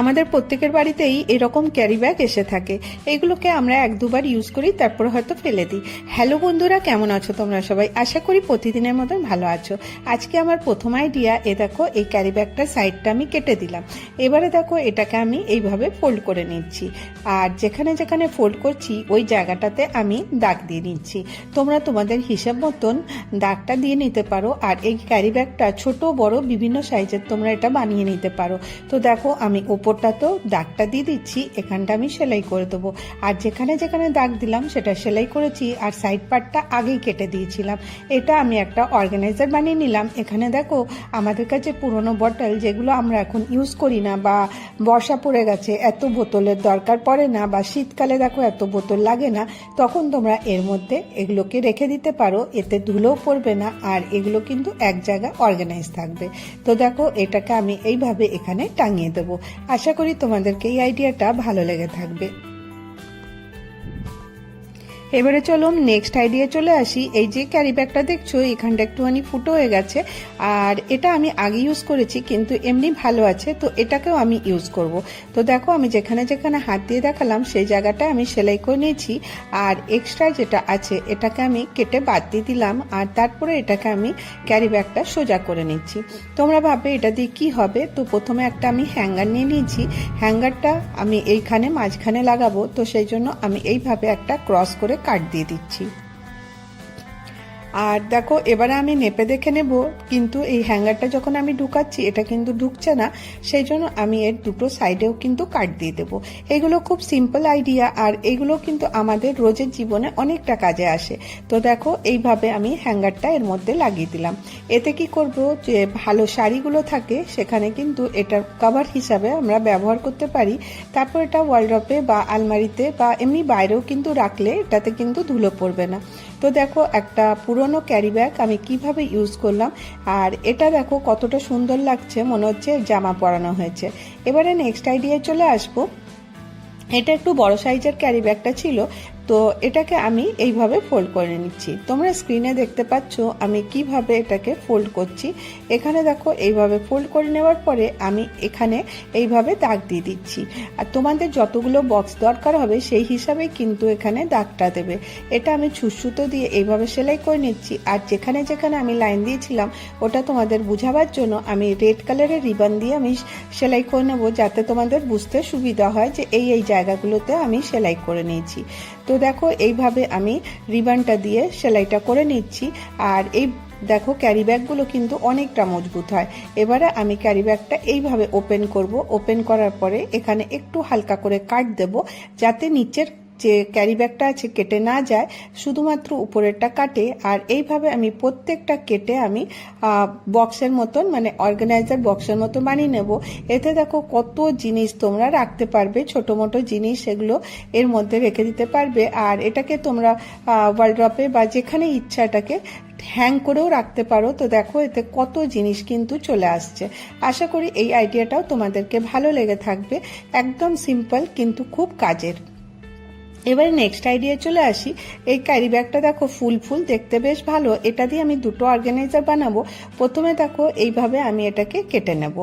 আমাদের প্রত্যেকের বাড়িতেই এরকম ক্যারি ব্যাগ এসে থাকে। এগুলোকে আমরা এক দুবার ইউজ করি, তারপর হয়তো ফেলে দিই। হ্যালো বন্ধুরা, কেমন আছো তোমরা সবাই? আশা করি প্রতিদিনের মতন ভালো আছো। আজকে আমার প্রথম আইডিয়া এ দেখো, এই ক্যারি ব্যাগটার সাইডটা আমি কেটে দিলাম। এবারে দেখো, এটাকে আমি এইভাবে ফোল্ড করে নিচ্ছি। আর যেখানে যেখানে ফোল্ড করছি, ওই জায়গাটাতে আমি দাগ দিয়ে নিচ্ছি। তোমরা তোমাদের হিসাব মতন দাগটা দিয়ে নিতে পারো। আর এই ক্যারি ব্যাগটা ছোট, বড়, বিভিন্ন সাইজের তোমরা এটা বানিয়ে নিতে পারো। তো দেখো, আমি উপরটা তো দাগটা দিয়ে দিচ্ছি, এখানটা আমি সেলাই করে দেবো। আর যেখানে যেখানে দাগ দিলাম, সেটা সেলাই করেছি, আর সাইড পার্টটা আগেই কেটে দিয়েছিলাম। এটা আমি একটা অর্গানাইজার বানিয়ে নিলাম। এখানে দেখো, আমাদের কাছে পুরনো বটল যেগুলো আমরা এখন ইউজ করি না, বা বর্ষা পড়ে গেছে, এত বোতলের দরকার পড়ে না, বা শীতকালে দেখো এত বোতল লাগে না, তখন তোমরা এর মধ্যে এগুলোকে রেখে দিতে পারো। এতে ধুলোও পড়বে না, আর এগুলো কিন্তু এক জায়গায় অর্গানাইজ থাকবে। তো দেখো, এটাকে আমি এইভাবে এখানে টাঙিয়ে দেবো। আশা করি তোমাদেরকে এই আইডিয়াটা ভালো লেগে থাকবে। এবারে চলো নেক্সট আইডিয়া চলে আসি। এই যে ক্যারি ব্যাগটা দেখছ, এখানটা একটুখানি ফুটো হয়ে গেছে। আর এটা আমি আগে ইউজ করেছি, কিন্তু এমনি ভালো আছে, তো এটাকেও আমি ইউজ করব। তো দেখো, আমি যেখানে যেখানে হাত দিয়ে দেখালাম, সেই জায়গাটা আমি সেলাই করে নিয়েছি। আর এক্সট্রা যেটা আছে, এটাকে আমি কেটে বাদ দিয়ে দিলাম। আর তারপরে এটাকে আমি ক্যারি ব্যাগটা সোজা করে নিচ্ছি। তোমরা ভাববে, এটা দিয়ে কি হবে? তো প্রথমে একটা আমি হ্যাঙ্গার নিয়ে নিয়েছি। হ্যাঙ্গারটা আমি এইখানে মাঝখানে লাগাবো, তো সেই জন্য আমি এইভাবে একটা ক্রস করে কাট দিয়ে দিচ্ছি। আর দেখো, এবারে আমি নেপে দেখে নেব, কিন্তু এই হ্যাঙ্গারটা যখন আমি ঢুকাচ্ছি, এটা কিন্তু ঢুকছে না, সেই জন্য আমি এর দুটো সাইডেও কিন্তু কাট দিয়ে দেবো। এগুলো খুব সিম্পল আইডিয়া আর এগুলো কিন্তু আমাদের রোজের জীবনে অনেকটা কাজে আসে। তো দেখো, এইভাবে আমি হ্যাঙ্গারটা এর মধ্যে লাগিয়ে দিলাম। এতে কি করব যে, ভালো শাড়িগুলো থাকে, সেখানে কিন্তু এটার কভার হিসাবে আমরা ব্যবহার করতে পারি। তারপর এটা ওয়ার্ল্ড্রপে বা আলমারিতে বা এমনি বাইরেও কিন্তু রাখলে, এটাতে কিন্তু ধুলো পড়বে না। তো দেখো, একটা পুরনো ক্যারি ব্যাগ আমি কীভাবে ইউজ করলাম, আর এটা দেখো কতটা সুন্দর লাগছে, মনে হচ্ছে জামা পরানো হয়েছে। এবারে নেক্সট আইডিয়ায় চলে আসব। এটা একটু বড় সাইজের ক্যারি ব্যাগটা ছিল তো এটাকে আমি এইভাবে ফোল্ড করে নিচ্ছি। তোমরা স্ক্রিনে দেখতে পাচ্ছ আমি কীভাবে এটাকে ফোল্ড করছি। এখানে দেখো, এইভাবে ফোল্ড করে নেওয়ার পরে আমি এখানে এইভাবে দাগ দিয়ে দিচ্ছি। আর তোমাদের যতগুলো বক্স দরকার হবে, সেই হিসাবে কিন্তু এখানে দাগটা দেবে। এটা আমি ছুসুতো দিয়ে এইভাবে সেলাই করে নিচ্ছি। আর যেখানে যেখানে আমি লাইন দিয়েছিলাম, ওটা তোমাদের বুঝাবার জন্য আমি রেড কালারের রিবান দিয়ে আমি সেলাই করে নেব, যাতে তোমাদের বুঝতে সুবিধা হয় যে এই এই জায়গাগুলোতে আমি সেলাই করে নিয়েছি। তো দেখো, এইভাবে আমি রিবানটা দিয়ে সেলাইটা করে নিচ্ছি। আর এই দেখো ক্যারি ব্যাগগুলো কিন্তু অনেকটা মজবুত হয়। এবারে আমি ক্যারি ব্যাগটা এইভাবে ওপেন করব। ওপেন করার পরে এখানে একটু হালকা করে কাট দেব, যাতে নিচের যে ক্যারি ব্যাগটা আছে কেটে না যায়, শুধুমাত্র উপরেরটা কাটে। আর এইভাবে আমি প্রত্যেকটা কেটে আমি বক্সের মতন মানে অর্গানাইজার বক্সের মতো বানিয়ে নেব। এতে দেখো কত জিনিস তোমরা রাখতে পারবে, ছোট মোটো জিনিস এগুলো এর মধ্যে রেখে দিতে পারবে। আর এটাকে তোমরা ওয়ার্ল্ড্রপে বা যেখানে ইচ্ছা এটাকে হ্যাং করেও রাখতে পারো। তো দেখো এতে কত জিনিস কিন্তু চলে আসছে। আশা করি এই আইডিয়াটাও তোমাদেরকে ভালো লেগে থাকবে। একদম সিম্পল কিন্তু খুব কাজের। এবারে নেক্সট আইডিয়া চলে আসি। এই ক্যারি ব্যাগটা দেখো ফুল ফুল, দেখতে বেশ ভালো। এটা দিয়ে আমি দুটো অর্গানাইজার বানাবো। প্রথমে দেখো এইভাবে আমি এটাকে কেটে নেব।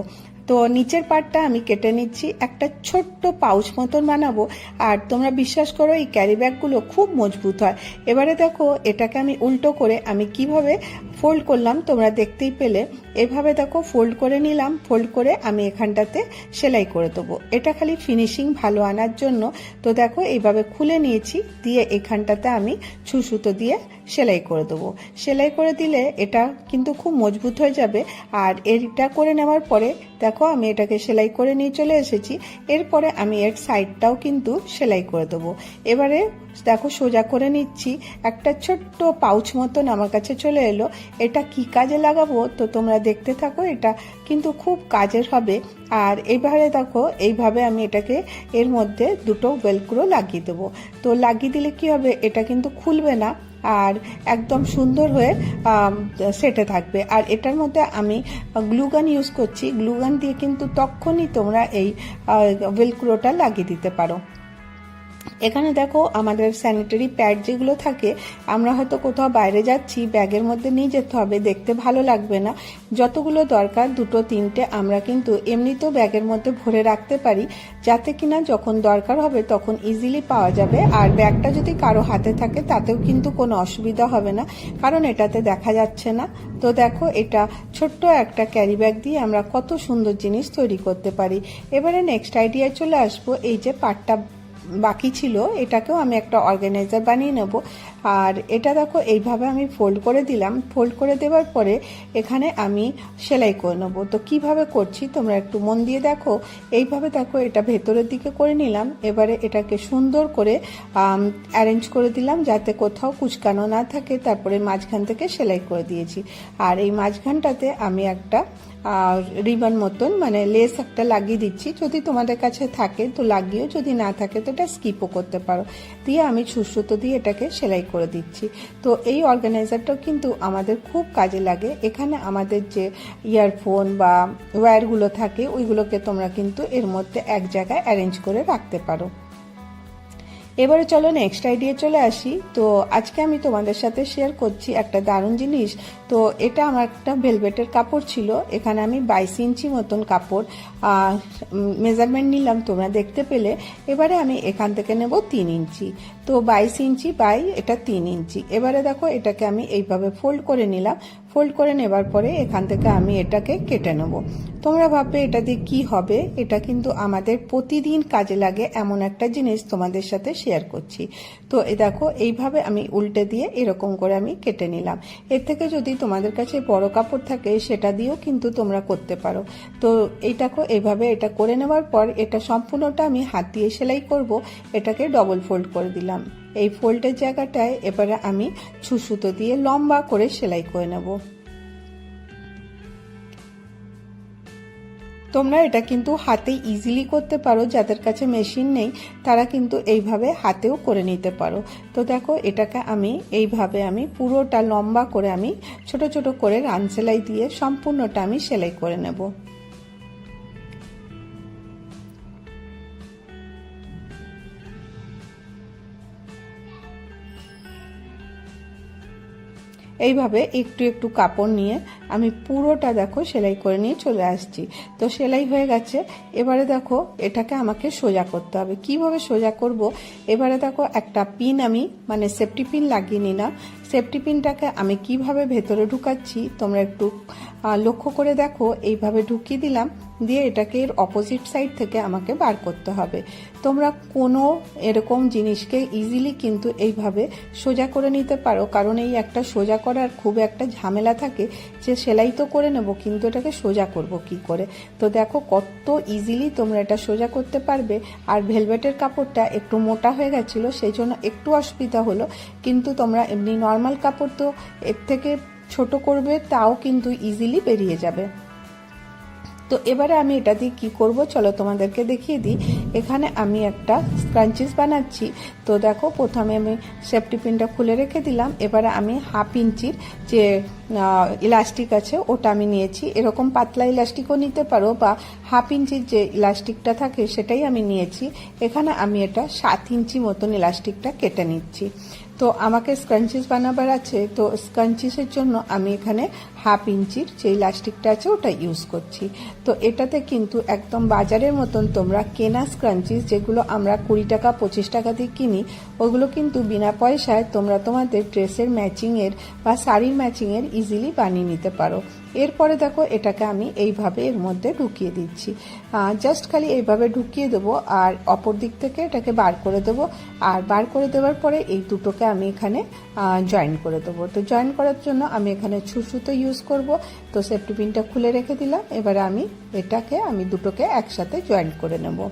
তো নিচের পার্টটা আমি কেটে নিচ্ছি, একটা ছোট্ট পাউচ মতন বানাবো। আর তোমরা বিশ্বাস করো, এই ক্যারি ব্যাগগুলো খুব মজবুত হয়। এবারে দেখো, এটাকে আমি উল্টো করে আমি কীভাবে ফোল্ড করলাম তোমরা দেখতেই পেলে। এভাবে দেখো ফোল্ড করে নিলাম ফোল্ড করে আমি এখানটাতে সেলাই করে দেবো। এটা খালি ফিনিশিং ভালো আনার জন্য। তো দেখো, এইভাবে খুলে নিয়েছি, দিয়ে এখানটাতে আমি ছুসুতো দিয়ে সেলাই করে দেবো। সেলাই করে দিলে এটা কিন্তু খুব মজবুত হয়ে যাবে। আর এটা করে নেওয়ার পরে, দেখো আমি এটাকে সেলাই করে নিয়ে চলে এসেছি। এরপরে আমি এর সাইডটাও কিন্তু সেলাই করে দেবো। এবারে দেখো সোজা করে নিচ্ছি। একটা ছোট্ট পাউচ মতন আমার কাছে চলে এলো। এটা কি কাজে লাগাবো? তো তোমরা দেখতে থাকো, এটা কিন্তু খুব কাজের হবে। আর এবারে দেখো, এইভাবে আমি এটাকে এর মধ্যে দুটো ওয়েলক্রো লাগিয়ে দেবো। তো লাগিয়ে দিলে কি হবে? এটা কিন্তু খুলবে না। আর একদম সুন্দর হয়ে সেটে থাকবে। আর এটার মধ্যে আমি গ্লুগান ইউজ করছি। গ্লুগান দিয়ে কিন্তু তখনই তোমরা এই ওয়েলক্রোটা লাগিয়ে দিতে পারো। এখানে দেখো আমাদের স্যানিটারি প্যাড যেগুলো থাকে, আমরা হয়তো কোথাও বাইরে যাচ্ছি, ব্যাগের মধ্যে নিয়ে যেতে হবে, দেখতে ভালো লাগবে না। যতগুলো দরকার, দুটো, তিনটে, আমরা কিন্তু এমনিতেও ব্যাগের মধ্যে ভরে রাখতে পারি, যাতে কিনা যখন দরকার হবে তখন ইজিলি পাওয়া যাবে। আর ব্যাগটা যদি কারও হাতে থাকে, তাতেও কিন্তু কোনো অসুবিধা হবে না, কারণ এটাতে দেখা যাচ্ছে না। তো দেখো, এটা ছোট্ট একটা ক্যারি ব্যাগ দিয়ে আমরা কত সুন্দর জিনিস তৈরি করতে পারি। এবারে নেক্সট আইডিয়ায় চলে আসব, এই যে পাটটা বাকি ছিল, এটাকেও আমি একটা অর্গানাইজার বানিয়ে নেব। আর এটা দেখো, এইভাবে আমি ফোল্ড করে দিলাম। ফোল্ড করে দেওয়ার পরে এখানে আমি সেলাই করে নেব। তো কীভাবে করছি তোমরা একটু মন দিয়ে দেখো। এইভাবে দেখো, এটা ভেতরের দিকে করে নিলাম। এবারে এটাকে সুন্দর করে অ্যারেঞ্জ করে দিলাম যাতে কোথাও কুচকানো না থাকে। তারপরে মাঝখান থেকে সেলাই করে দিয়েছি। আর এই মাঝখানটাতে আমি একটা রিবন মতন মানে লেস একটা লাগিয়ে দিচ্ছি। যদি তোমাদের কাছে থাকে, তো লাগিয়েও, যদি না থাকে, তো এটা স্কিপও করতে পারো। দিয়ে আমি সুসুতো দিয়ে এটাকে সেলাই করে দিচ্ছি। তো এই অর্গানাইজারটাও কিন্তু আমাদের খুব কাজে লাগে। এখানে আমাদের যে ইয়ারফোন বা ওয়্যারগুলো থাকে, ওইগুলোকে তোমরা কিন্তু এর মধ্যে এক জায়গায় অ্যারেঞ্জ করে রাখতে পারো। এবারে চলো নেক্সট আইডিয়া চলে আসি। তো আজকে আমি তোমাদের সাথে শেয়ার করছি একটা দারুণ জিনিস। তো এটা আমার একটা ভেলভেটের কাপড় ছিল। এখানে আমি বাইশ ইঞ্চি মতন কাপড় মেজারমেন্ট নিলাম তোমরা দেখতে পেলে। এবারে আমি এখান থেকে নেব তিন ইঞ্চি। তো বাইশ ইঞ্চি বাই এটা তিন ইঞ্চি। এবারে দেখো এটাকে আমি এইভাবে ফোল্ড করে নিলাম। ফোল্ড করে নেবার পরে এখান থেকে আমি এটাকে কেটে নেব। তোমরা ভাববে এটা দিয়ে কি হবে? এটা কিন্তু আমাদের প্রতিদিন কাজে লাগে এমন একটা জিনিস তোমাদের সাথে শেয়ার করছি। তো এ দেখো এইভাবে আমি উল্টে দিয়ে এরকম করে আমি কেটে নিলাম। এর থেকে যদি তোমাদের কাছে বড় কাপড় থাকে সেটা দিয়েও কিন্তু তোমরা করতে পারো। তো এই দেখো এইভাবে এটা করে নেওয়ার পর এটা সম্পূর্ণটা আমি হাত দিয়ে সেলাই করব। এটাকে ডবল ফোল্ড করে দিলাম। এই ফোল্ডের জায়গাটায় এবারে আমি ছুসুতো দিয়ে লম্বা করে সেলাই করে নেব। তোমরা এটা কিন্তু হাতে ইজিলি করতে পারো, যাদের কাছে মেশিন নেই, তারা কিন্তু এইভাবে হাতেও করে নিতে পারো। তো দেখো, এটাকে আমি এইভাবে আমি পুরোটা লম্বা করে আমি ছোট ছোট করে রান সেলাই দিয়ে সম্পূর্ণটা আমি সেলাই করে নেব। এইভাবে একটু একটু কাপড় নিয়ে আমি পুরোটা দেখো সেলাই করে নিয়ে চলে আসছি। তো সেলাই হয়ে গেছে। এবারে দেখো এটাকে আমাকে সোজা করতে হবে। কীভাবে সোজা করব? এবারে দেখো একটা পিন আমি মানে সেফটি পিন লাগিয়ে নিলাম। সেফটি পিনটাকে আমি কীভাবে ভেতরে ঢুকাচ্ছি? তোমরা একটু লক্ষ্য করে দেখো। এইভাবে ঢুকিয়ে দিলাম। দিয়ে এটাকে এর অপোজিট সাইড থেকে আমাকে বার করতে হবে। তোমরা কোনো এরকম জিনিসকে ইজিলি কিন্তু এইভাবে সোজা করে নিতে পারো, কারণ এই একটা সোজা করার খুব একটা ঝামেলা থাকে যে সেলাই তো করে নেব, কিন্তু এটাকে সোজা করব কি করে? তো দেখো কত ইজিলি তোমরা এটা সোজা করতে পারবে। আর ভেলভেটের কাপড়টা একটু মোটা হয়ে গেছিল সেই জন্য একটু অসুবিধা হলো, কিন্তু তোমরা এমনি নর্মাল কাপড় তো এর থেকে ছোট করবে, তাও কিন্তু ইজিলি বেরিয়ে যাবে। তো এবারে আমি এটা দিয়ে কী করব? চলো তোমাদেরকে দেখিয়ে দিই। এখানে আমি একটা স্ক্রাঞ্চিস বানাচ্ছি। তো দেখো, প্রথমে আমি সেফটি পিনটা খুলে রেখে দিলাম। এবারে আমি হাফ ইঞ্চির যে ইলাস্টিক আছে, ওটা আমি নিয়েছি। এরকম পাতলা ইলাস্টিকও নিতে পারো বা হাফ ইঞ্চির যে ইলাস্টিকটা থাকে, সেটাই আমি নিয়েছি। এখানে আমি এটা সাত ইঞ্চি মতন ইলাস্টিকটা কেটে নিচ্ছি। তো আমাকে স্কাঞ্চিস বানাবার আছে। তো স্কাঞ্চিসের জন্য আমি এখানে হাফ ইঞ্চির যে ইলাস্টিকটা আছে ওটা ইউজ করছি। তো এটাতে কিন্তু একদম বাজারের মতন তোমরা কেনা স্ক্রাঞ্চিস যেগুলো আমরা কুড়ি টাকা, পঁচিশ টাকা দিয়ে কিনি, ওগুলো কিন্তু বিনা পয়সায় তোমরা তোমাদের ড্রেসের ম্যাচিংয়ের বা শাড়ির ম্যাচিংয়ের ইজিলি বানিয়ে নিতে পারো। এরপরে দেখো এটাকে আমি এইভাবে এর মধ্যে ঢুকিয়ে দিচ্ছি। জাস্ট খালি এইভাবে ঢুকিয়ে দেবো আর অপর দিক থেকে এটাকে বার করে দেবো। আর বার করে দেওয়ার পরে এই দুটোকে আমি এখানে জয়েন করে দেবো। তো জয়েন করার জন্য আমি এখানে ছুসুতো ইউজ করব। তো সেফটি পিনটা খুলে রেখে দিলাম। এবারে আমি এটাকে, আমি দুটোকে একসাথে জয়েন করে নেব।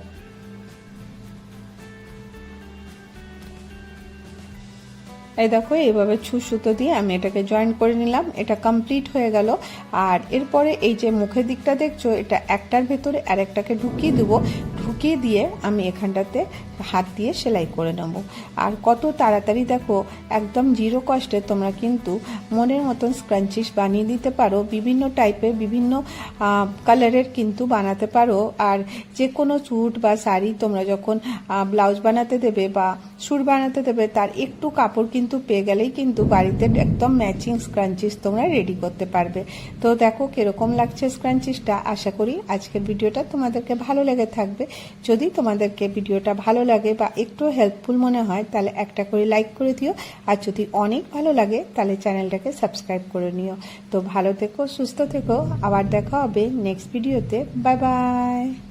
এই দেখো, এইভাবে ছু সুতো দিয়ে আমি এটাকে জয়েন করে নিলাম। এটা কমপ্লিট হয়ে গেল। আর এরপরে এই যে মুখের দিকটা দেখছ, এটা একটার ভেতরে আরেকটাকে ঢুকিয়ে দেবো। ঢুকিয়ে দিয়ে আমি এখানটাতে হাত দিয়ে সেলাই করে নেব। আর কত তাড়াতাড়ি দেখো, একদম জিরো কষ্টে তোমরা কিন্তু মনের মতন স্ক্রাঞ্চিস বানিয়ে দিতে পারো, বিভিন্ন টাইপের বিভিন্ন কালারের কিন্তু বানাতে পারো। আর যে কোনো স্যুট বা শাড়ি তোমরা যখন ব্লাউজ বানাতে দেবে বা সুর বানাতে দেবে, তার একটু কাপড় কিন্তু পেয়ে গেলেই কিন্তু বাড়িতে একদম ম্যাচিং স্ক্রাঞ্চিস তোমরা রেডি করতে পারবে। তো দেখো কীরকম লাগছে স্ক্রাঞ্চিসটা আশা করি আজকের ভিডিওটা তোমাদেরকে ভালো লেগে থাকবে। যদি তোমাদেরকে ভিডিওটা ভালো লাগে বা একটু হেল্পফুল মনে হয়, তাহলে একটা করে লাইক করে দিও। আর যদি অনেক ভালো লাগে, তাহলে চ্যানেলটাকে সাবস্ক্রাইব করে নিও। তো ভালো থেকো, সুস্থ থেকো। আবার দেখা হবে নেক্সট ভিডিওতে বাই বাই